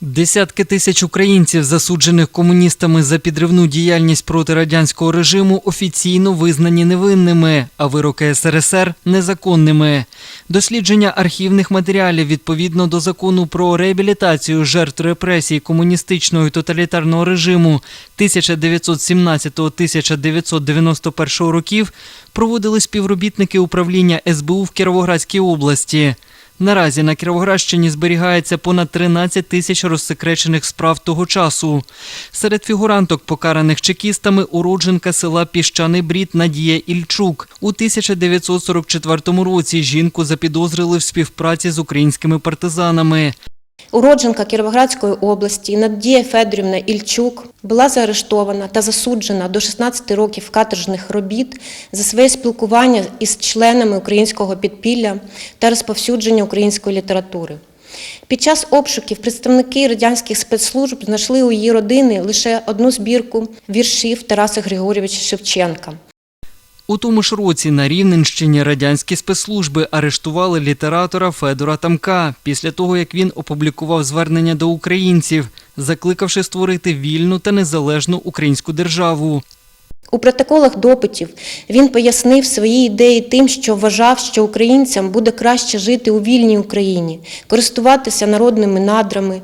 Десятки тисяч українців, засуджених комуністами за підривну діяльність проти радянського режиму, офіційно визнані невинними, а вироки СРСР незаконними. Дослідження архівних матеріалів відповідно до закону про реабілітацію жертв репресій комуністичного і тоталітарного режиму 1917-1991 років проводили співробітники управління СБУ в Кіровоградській області. Наразі на Кіровоградщині зберігається понад 13 тисяч розсекречених справ того часу. Серед фігуранток, покараних чекістами, уродженка села Піщаний Брід Надія Ільчук. У 1944 році жінку запідозрили в співпраці з українськими партизанами. Уродженка Кіровоградської області Надія Федорівна Ільчук була заарештована та засуджена до 16 років каторжних робіт за своє спілкування із членами українського підпілля та розповсюдження української літератури. Під час обшуків представники радянських спецслужб знайшли у її родини лише одну збірку віршів Тараса Григорьовича Шевченка. У тому ж році на Рівненщині радянські спецслужби арештували літератора Федора Тамка після того, як він опублікував звернення до українців, закликавши створити вільну та незалежну українську державу. У протоколах допитів він пояснив свої ідеї тим, що вважав, що українцям буде краще жити у вільній Україні, користуватися народними надрами,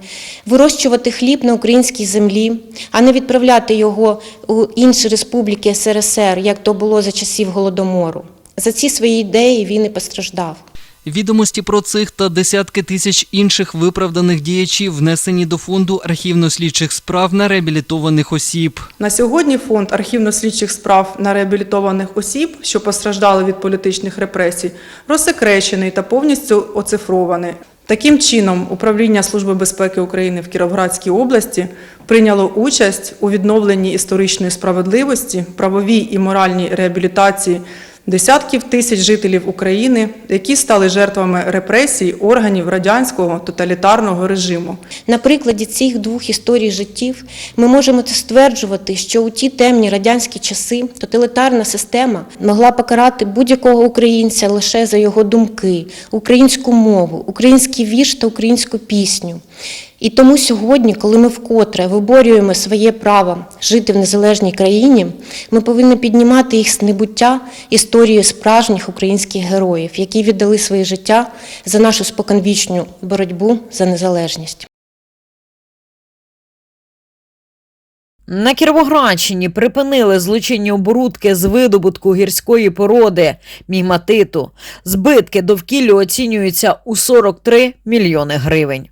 вирощувати хліб на українській землі, а не відправляти його у інші республіки СРСР, як то було за часів Голодомору. За ці свої ідеї він і постраждав. Відомості про цих та десятки тисяч інших виправданих діячів внесені до фонду архівно-слідчих справ на реабілітованих осіб. На сьогодні фонд архівно-слідчих справ на реабілітованих осіб, що постраждали від політичних репресій, розсекречений та повністю оцифрований. Таким чином, управління Служби безпеки України в Кіровоградській області прийняло участь у відновленні історичної справедливості, правовій і моральній реабілітації десятків тисяч жителів України, які стали жертвами репресій органів радянського тоталітарного режиму. На прикладі цих двох історій життів ми можемо стверджувати, що у ті темні радянські часи тоталітарна система могла покарати будь-якого українця лише за його думки, українську мову, український вірш та українську пісню. І тому сьогодні, коли ми вкотре виборюємо своє право жити в незалежній країні, ми повинні піднімати їх з небуття історією справжніх українських героїв, які віддали своє життя за нашу споконвічну боротьбу за незалежність. На Кіровоградщині припинили злочинні оборудки з видобутку гірської породи мігматиту. Збитки довкіллю оцінюються у 43 мільйони гривень.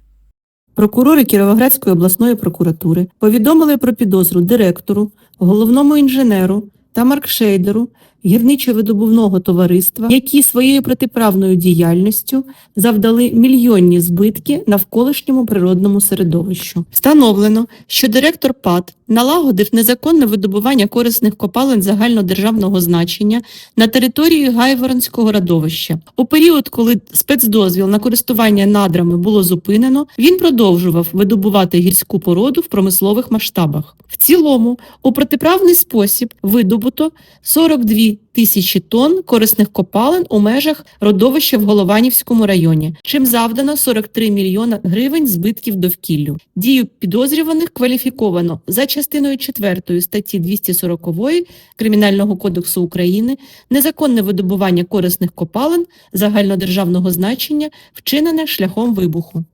Прокурори Кіровоградської обласної прокуратури повідомили про підозру директору, головному інженеру та маркшейдеру гірничо-видобувного товариства, які своєю протиправною діяльністю завдали мільйонні збитки навколишньому природному середовищу. Встановлено, що директор ПАД налагодив незаконне видобування корисних копалин загальнодержавного значення на території Гайворонського радовища. У період, коли спецдозвіл на користування надрами було зупинено, він продовжував видобувати гірську породу в промислових масштабах. В цілому, у протиправний спосіб видобуто 42 тисячі тонн корисних копалин у межах родовища в Голованівському районі, чим завдано 43 мільйона гривень збитків довкіллю. Дію підозрюваних кваліфіковано за частиною 4 статті 240 Кримінального кодексу України незаконне видобування корисних копалин загальнодержавного значення, вчинене шляхом вибуху.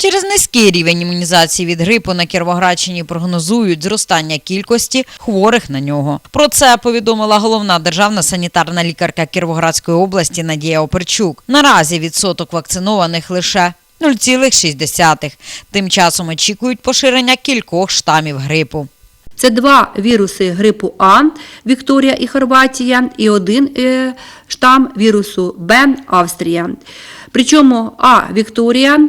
Через низький рівень імунізації від грипу на Кіровоградщині прогнозують зростання кількості хворих на нього. Про це повідомила головна державна санітарна лікарка Кіровоградської області Надія Оперчук. Наразі відсоток вакцинованих лише 0,6. Тим часом очікують поширення кількох штамів грипу. Це два віруси грипу А Вікторія і Хорватія, і один е, штам вірусу Б Австрія. Причому А Вікторія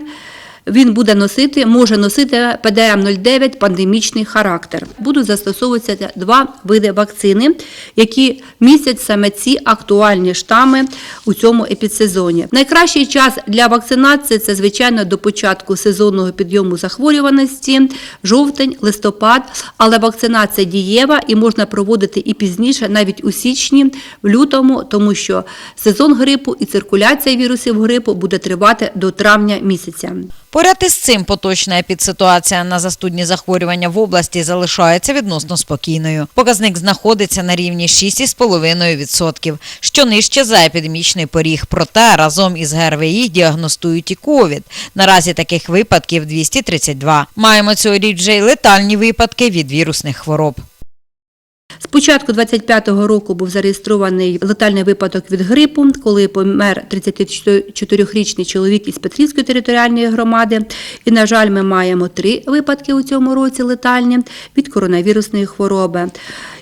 він буде носити, може носити ПДМ-09 пандемічний характер. Будуть застосовуватися два види вакцини, які містять саме ці актуальні штами у цьому епідсезоні. Найкращий час для вакцинації це, звичайно, до початку сезонного підйому захворюваності, жовтень, листопад, але вакцинація дієва і можна проводити і пізніше, навіть у січні, в лютому, тому що сезон грипу і циркуляція вірусів грипу буде тривати до травня місяця. Поряд із цим поточна епідситуація на застудні захворювання в області залишається відносно спокійною. Показник знаходиться на рівні 6,5%, що нижче за епідемічний поріг. Проте разом із ГРВІ діагностують і ковід. Наразі таких випадків 232. Маємо цьогоріч вже й летальні випадки від вірусних хвороб. З початку 25-го року був зареєстрований летальний випадок від грипу, коли помер 34-річний чоловік із Петрівської територіальної громади. І, на жаль, ми маємо три випадки у цьому році летальні від коронавірусної хвороби.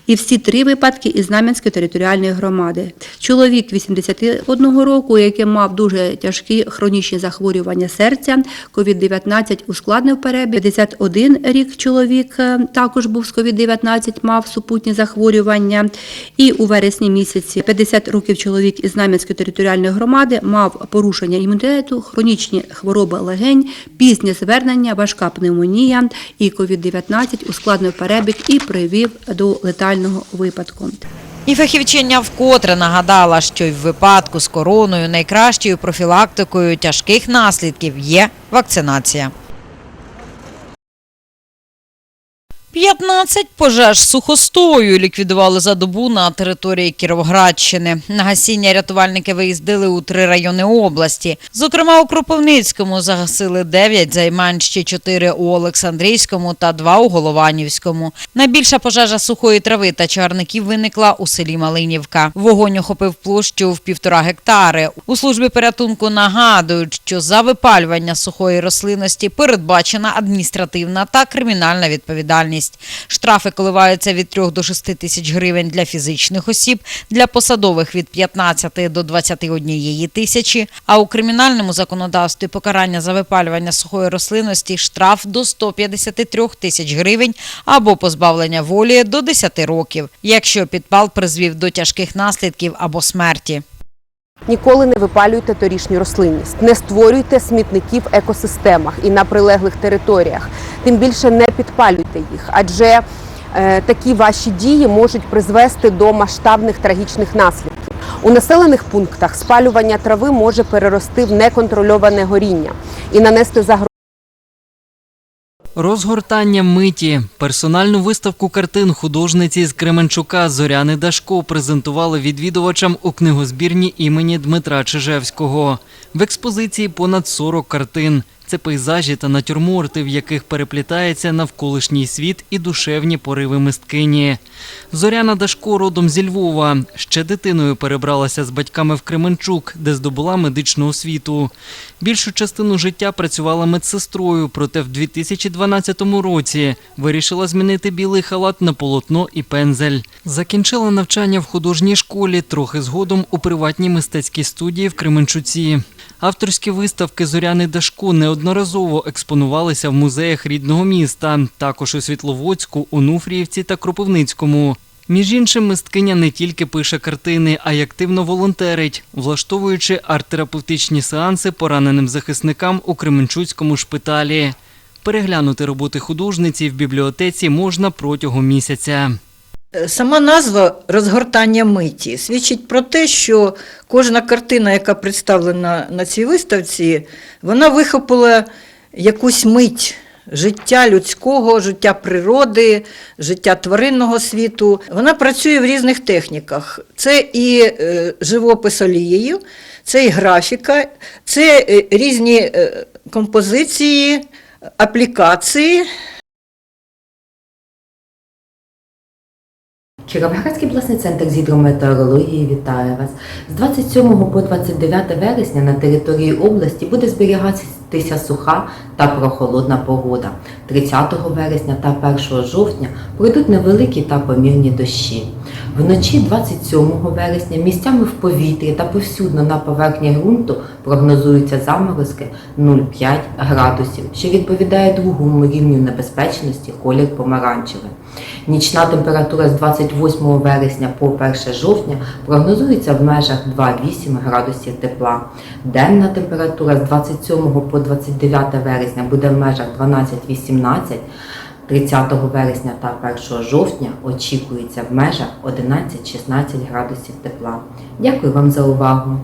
І всі три випадки із Знам'янської територіальної громади. Чоловік 81 року, який мав дуже тяжкі хронічні захворювання серця, COVID-19 ускладнив перебіг. 51 рік чоловік е, також був з COVID-19, мав супутні захворювання. І у вересні місяці 50 років чоловік із Знам'янської територіальної громади мав порушення імунітету, хронічні хвороби легень, пізнє звернення, важка пневмонія і COVID-19 ускладнив перебіг і привів до летального випадку. І фахівчиня вкотре нагадала, що й в випадку з короною найкращою профілактикою тяжких наслідків є вакцинація. 15 пожеж сухостою ліквідували за добу на території Кіровоградщини. На гасіння рятувальники виїздили у три райони області. Зокрема, у Кропивницькому загасили 9 займань, ще 4 у Олександрійському та 2 у Голованівському. Найбільша пожежа сухої трави та чарників виникла у селі Малинівка. Вогонь охопив площу в півтора гектари. У службі порятунку нагадують, що за випалювання сухої рослинності передбачена адміністративна та кримінальна відповідальність. Штрафи коливаються від 3 до 6 тисяч гривень для фізичних осіб, для посадових від 15 до 21 тисячі. А у кримінальному законодавстві покарання за випалювання сухої рослинності штраф до 153 тисяч гривень або позбавлення волі до 10 років, якщо підпал призвів до тяжких наслідків або смерті. Ніколи не випалюйте торішню рослинність, не створюйте смітників в екосистемах і на прилеглих територіях. Тим більше не підпалюйте їх, адже е, такі ваші дії можуть призвести до масштабних трагічних наслідків. У населених пунктах спалювання трави може перерости в неконтрольоване горіння і нанести загрозу. Розгортання миті. Персональну виставку картин художниці з Кременчука Зоряни Дашко презентували відвідувачам у книгозбірні імені Дмитра Чижевського. В експозиції понад 40 картин. Це пейзажі та натюрморти, в яких переплітається навколишній світ і душевні пориви мисткині. Зоряна Дашко родом зі Львова. Ще дитиною перебралася з батьками в Кременчук, де здобула медичну освіту. Більшу частину життя працювала медсестрою, проте в 2012 році вирішила змінити білий халат на полотно і пензель. Закінчила навчання в художній школі, трохи згодом у приватній мистецькій студії в Кременчуці. Авторські виставки Зоряни Дашко неодноразово експонувалися в музеях рідного міста, також у Світловодську, Онуфріївці та Кропивницькому. Між іншим, мисткиня не тільки пише картини, а й активно волонтерить, влаштовуючи арт-терапевтичні сеанси пораненим захисникам у Кременчуцькому шпиталі. Переглянути роботи художниці в бібліотеці можна протягом місяця. Сама назва розгортання миті свідчить про те, що кожна картина, яка представлена на цій виставці, вона вихопила якусь мить життя людського, життя природи, життя тваринного світу. Вона працює в різних техніках. Це і е, живопис олією, це і графіка, це е, різні е, композиції, аплікації. Кіровоградський обласний центр з гідрометеорології вітає вас. З 27 по 29 вересня на території області буде зберігатися суха та прохолодна погода. 30 вересня та 1 жовтня пройдуть невеликі та помірні дощі. Вночі 27 вересня місцями в повітрі та повсюдно на поверхні ґрунту прогнозуються заморозки 0,5 градусів, що відповідає другому рівню небезпечності колір помаранчевий. Нічна температура з 28 вересня по 1 жовтня прогнозується в межах 2,8 градусів тепла. Денна температура з 27 по 29 вересня буде в межах 12-18 30 вересня та 1 жовтня очікується в межах 11-16 градусів тепла. Дякую вам за увагу!